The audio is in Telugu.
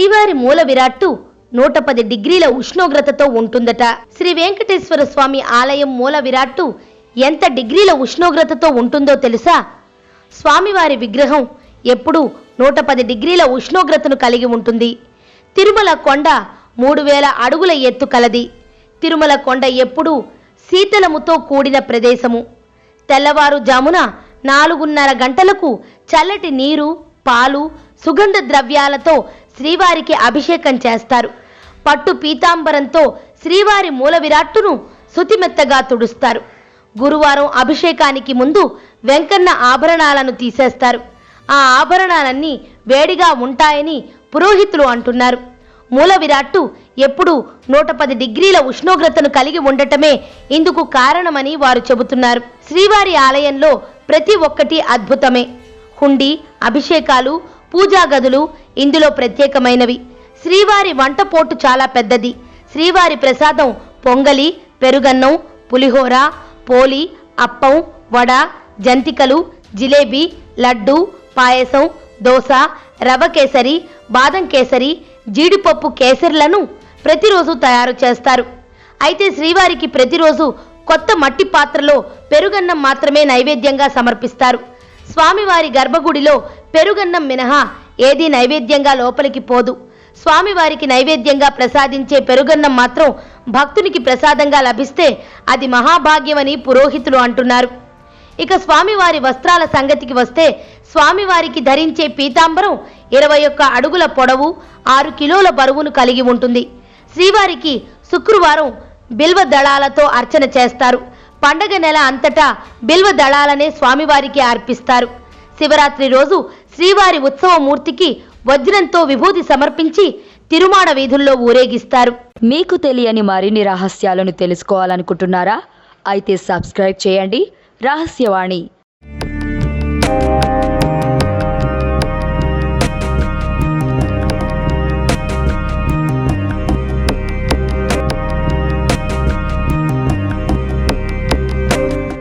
శ్రీవారి మూల విరాట్టు నూట పది డిగ్రీల ఉష్ణోగ్రతతో ఉంటుందట. శ్రీ వెంకటేశ్వర స్వామి ఆలయం మూల విరాట్టు ఎంత డిగ్రీల ఉష్ణోగ్రతతో ఉంటుందో తెలుసా? స్వామివారి విగ్రహం ఎప్పుడూ నూట పది డిగ్రీల ఉష్ణోగ్రతను కలిగి ఉంటుంది. తిరుమల కొండ మూడు వేల అడుగుల ఎత్తు కలది. తిరుమల కొండ ఎప్పుడూ శీతలముతో కూడిన ప్రదేశము. తెల్లవారుజామున నాలుగున్నర గంటలకు చల్లటి నీరు పాలు సుగంధ ద్రవ్యాలతో శ్రీవారికి అభిషేకం చేస్తారు. పట్టు పీతాంబరంతో శ్రీవారి మూల విరాట్టును శుతిమెత్తగా తుడుస్తారు. గురువారం అభిషేకానికి ముందు వెంకన్న ఆభరణాలను తీసేస్తారు. ఆ ఆభరణాలన్నీ వేడిగా ఉంటాయని పురోహితులు అంటున్నారు. మూల విరాట్టు ఎప్పుడూ నూట పది డిగ్రీల ఉష్ణోగ్రతను కలిగి ఉండటమే ఇందుకు కారణమని వారు చెబుతున్నారు. శ్రీవారి ఆలయంలో ప్రతి ఒక్కటి అద్భుతమే. హుండి అభిషేకాలు పూజా గదులు ఇందులో ప్రత్యేకమైనవి. శ్రీవారి వంటపోటు చాలా పెద్దది. శ్రీవారి ప్రసాదం పొంగలి పెరుగన్నం పులిహోర పోలి అప్పం వడ జంతికలు జిలేబీ లడ్డు పాయసం దోశ రవ కేసరి బాదం కేసరి జీడిపప్పు కేసరిలను ప్రతిరోజు తయారు చేస్తారు. అయితే శ్రీవారికి ప్రతిరోజు కొత్త మట్టి పాత్రలో పెరుగన్నం మాత్రమే నైవేద్యంగా సమర్పిస్తారు. స్వామివారి గర్భగుడిలో పెరుగన్నం మినహా ఏదీ నైవేద్యంగా లోపలికి పోదు. స్వామివారికి నైవేద్యంగా ప్రసాదించే పెరుగన్నం మాత్రం భక్తునికి ప్రసాదంగా లభిస్తే అది మహాభాగ్యమని పురోహితులు అంటున్నారు. ఇక స్వామివారి వస్త్రాల సంగతికి వస్తే స్వామివారికి ధరించే పీతాంబరం ఇరవై ఒక్క అడుగుల పొడవు ఆరు కిలోల బరువును కలిగి ఉంటుంది. శ్రీవారికి శుక్రవారం బిల్వ దళాలతో అర్చన చేస్తారు. పండగ నెల అంతటా బిల్వ దళాలనే స్వామివారికి అర్పిస్తారు. శివరాత్రి రోజు శ్రీవారి ఉత్సవమూర్తికి వజ్రంతో విభూతి సమర్పించి తిరుమాడ వీధుల్లో ఊరేగిస్తారు. మీకు తెలియని మరిన్ని రహస్యాలను తెలుసుకోవాలనుకుంటున్నారా? అయితే సబ్స్క్రైబ్ చేయండి. రహస్యవాణి